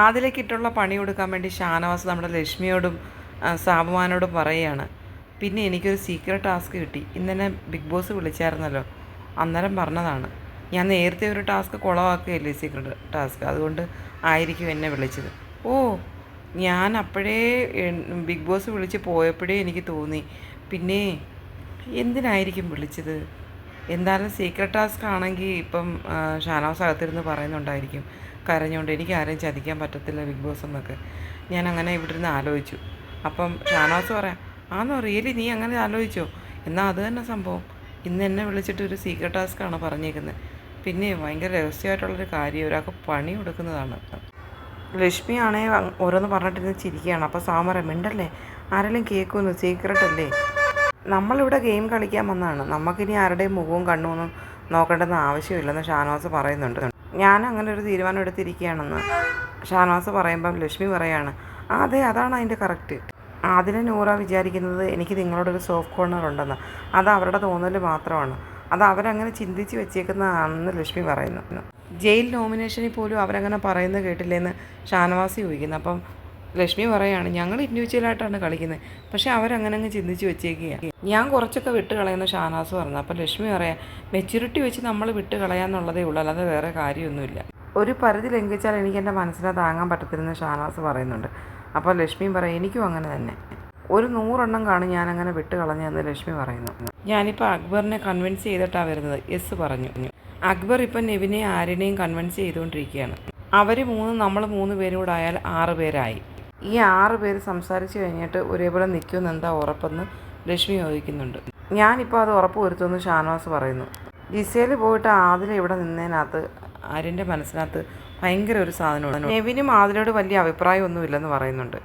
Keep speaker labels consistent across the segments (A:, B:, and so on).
A: ആദിലേക്കിട്ടുള്ള പണി കൊടുക്കാൻ വേണ്ടി ഷാനവാസ് നമ്മുടെ ലക്ഷ്മിയോടും സാബുമാനോടും പറയുകയാണ്. പിന്നെ എനിക്കൊരു സീക്രട്ട് ടാസ്ക് കിട്ടി. ഇന്നെന്നെ ബിഗ് ബോസ് വിളിച്ചായിരുന്നല്ലോ. അന്നേരം പറഞ്ഞതാണ്. ഞാൻ നേരത്തെ ഒരു ടാസ്ക് കുളവാക്കുകയല്ലേ സീക്രട്ട് ടാസ്ക് അതുകൊണ്ട് ആയിരിക്കും എന്നെ വിളിച്ചത്. ഓ ഞാൻ അപ്പോഴേ ബിഗ് ബോസ് വിളിച്ച് പോയപ്പോഴേ എനിക്ക് തോന്നി. പിന്നെ എന്തിനായിരിക്കും വിളിച്ചത്? എന്തായാലും സീക്രട്ട് ടാസ്ക് ആണെങ്കിൽ ഇപ്പം ഷാനോസ് അകത്തിരുന്ന് പറയുന്നുണ്ടായിരിക്കും. കരഞ്ഞുകൊണ്ട് എനിക്ക് ആരെയും ചതിക്കാൻ പറ്റത്തില്ല ബിഗ് ബോസ് എന്നൊക്കെ. ഞാൻ അങ്ങനെ ഇവിടെ ഇരുന്ന് ആലോചിച്ചു. അപ്പം ഷാനവാസ് പറയാം ആന്നോ റിയലി നീ അങ്ങനെ ആലോചിച്ചോ? എന്നാൽ അത് തന്നെ സംഭവം. ഇന്ന് എന്നെ വിളിച്ചിട്ട് ഒരു സീക്രട്ട് ടാസ്ക്കാണ് പറഞ്ഞേക്കുന്നത് പിന്നെ ഭയങ്കര രഹസ്യമായിട്ടുള്ളൊരു കാര്യം ഒരാൾക്ക് പണി കൊടുക്കുന്നതാണ്. ലക്ഷ്മി ആണേ ഓരോന്ന് പറഞ്ഞിട്ടിരുന്ന് ചിരിക്കുകയാണ്. അപ്പോൾ സാമറ മിണ്ടല്ലേ? ആരെങ്കിലും കേൾക്കുമെന്ന് സീക്രട്ട് അല്ലേ? നമ്മളിവിടെ ഗെയിം കളിക്കാൻ വന്നതാണ്. നമുക്കിനി ആരുടെയും മുഖവും കണ്ണുമൊന്നും നോക്കേണ്ടെന്ന് ആവശ്യമില്ലെന്ന് ഷാനവാസ് പറയുന്നുണ്ട്. ഞാൻ അങ്ങനെ ഒരു തീരുമാനം എടുത്തിരിക്കുകയാണെന്ന് ഷാനവാസ് പറയുമ്പം ലക്ഷ്മി പറയാണ് "ആ, അതെ അതാണ് അതിന്റെ കറക്റ്റ്. അതിന് നൂറ വിചാരിക്കുന്നത് എനിക്ക് നിങ്ങളോടൊരു സോഫ്റ്റ് കോർണർ ഉണ്ടെന്ന്. അത് അവരുടെ തോന്നൽ മാത്രമാണ്. അത് അവരങ്ങനെ ചിന്തിച്ച് വെച്ചേക്കുന്നതാണെന്ന് ലക്ഷ്മി പറയുന്നു. ജയിൽ നോമിനേഷനിൽ പോലും അവരങ്ങനെ പറയുന്നത് കേട്ടില്ലെന്ന് ഷാനവാസി ചോദിക്കുന്നു. അപ്പം ലക്ഷ്മി പറയാണ് ഞങ്ങൾ ഇൻഡിവിജ്വലായിട്ടാണ് കളിക്കുന്നത്. പക്ഷെ അവരങ്ങനെ അങ്ങ് ചിന്തിച്ച് വെച്ചേക്കുകയാണ് ഞാൻ കുറച്ചൊക്കെ വിട്ട് കളയുന്ന ഷാനാസ് പറഞ്ഞു. അപ്പം ലക്ഷ്മി പറയാം മെച്യൂരിറ്റി വെച്ച് നമ്മൾ വിട്ട് കളയാന്നുള്ളതേ ഉള്ളൂ. അല്ലാതെ വേറെ കാര്യമൊന്നുമില്ല. ഒരു പരിധി ലംഘിച്ചാൽ എനിക്ക് എന്റെ മനസ്സിനെ താങ്ങാൻ പറ്റത്തില്ലെന്ന് ഷാനാസ് പറയുന്നുണ്ട്. അപ്പോൾ ലക്ഷ്മി പറയും എനിക്കും അങ്ങനെ തന്നെ. ഒരു നൂറെണ്ണം കാണും ഞാൻ അങ്ങനെ വിട്ട് കളഞ്ഞതെന്ന് ലക്ഷ്മി പറയുന്നു. ഞാനിപ്പോൾ അക്ബറിനെ കൺവിൻസ് ചെയ്തിട്ടാണ് വരുന്നത്. എസ് പറഞ്ഞു. അക്ബർ ഇപ്പം നെവിനെയും ആരിനെയും കൺവിൻസ് ചെയ്തുകൊണ്ടിരിക്കുകയാണ്. അവർ മൂന്ന് നമ്മൾ മൂന്ന് പേരും കൂടെ ആയാൽ ആറ് പേരായി. ഈ ആറ് പേര് സംസാരിച്ചു കഴിഞ്ഞിട്ട് ഒരേപോലെ നിൽക്കുമെന്ന് എന്താ ഉറപ്പെന്ന് ലക്ഷ്മി ചോദിക്കുന്നുണ്ട്. ഞാനിപ്പോൾ അത് ഉറപ്പ് വരുത്തുമെന്ന് ഷാനവാസ് പറയുന്നു. ജിസയിൽ പോയിട്ട് ആദില ഇവിടെ നിന്നതിനകത്ത് ആര്യന്റെ മനസ്സിനകത്ത് ഭയങ്കര ഒരു സാധനമാണ് നെവിനും ആദിലോട് വലിയ അഭിപ്രായമൊന്നുമില്ലെന്ന് പറയുന്നുണ്ട്.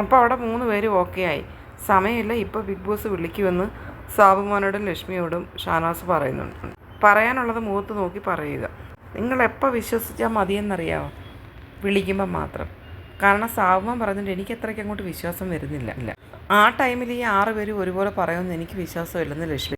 A: അപ്പോൾ അവിടെ മൂന്ന് പേര് ഓക്കെ ആയി. സമയമില്ല ഇപ്പോൾ ബിഗ് ബോസ് വിളിക്കുമെന്ന് സാബുമോനോടും ലക്ഷ്മിയോടും ഷാനവാസ് പറയുന്നുണ്ട്. പറയാനുള്ളത് മുഖത്ത് നോക്കി പറയുക. നിങ്ങൾ എപ്പോൾ വിശ്വസിച്ചാൽ മതിയെന്നറിയാമോ വിളിക്കുമ്പോൾ മാത്രം. കാരണം സാബുമാൻ പറഞ്ഞിട്ട് എനിക്ക് അത്രയ്ക്ക് അങ്ങോട്ട് വിശ്വാസം വരുന്നില്ല. ഇല്ല. ആ ടൈമിൽ ഈ ആറ് പേരും ഒരുപോലെ പറയുമെന്ന് എനിക്ക് വിശ്വാസമില്ലെന്ന് ലക്ഷ്മി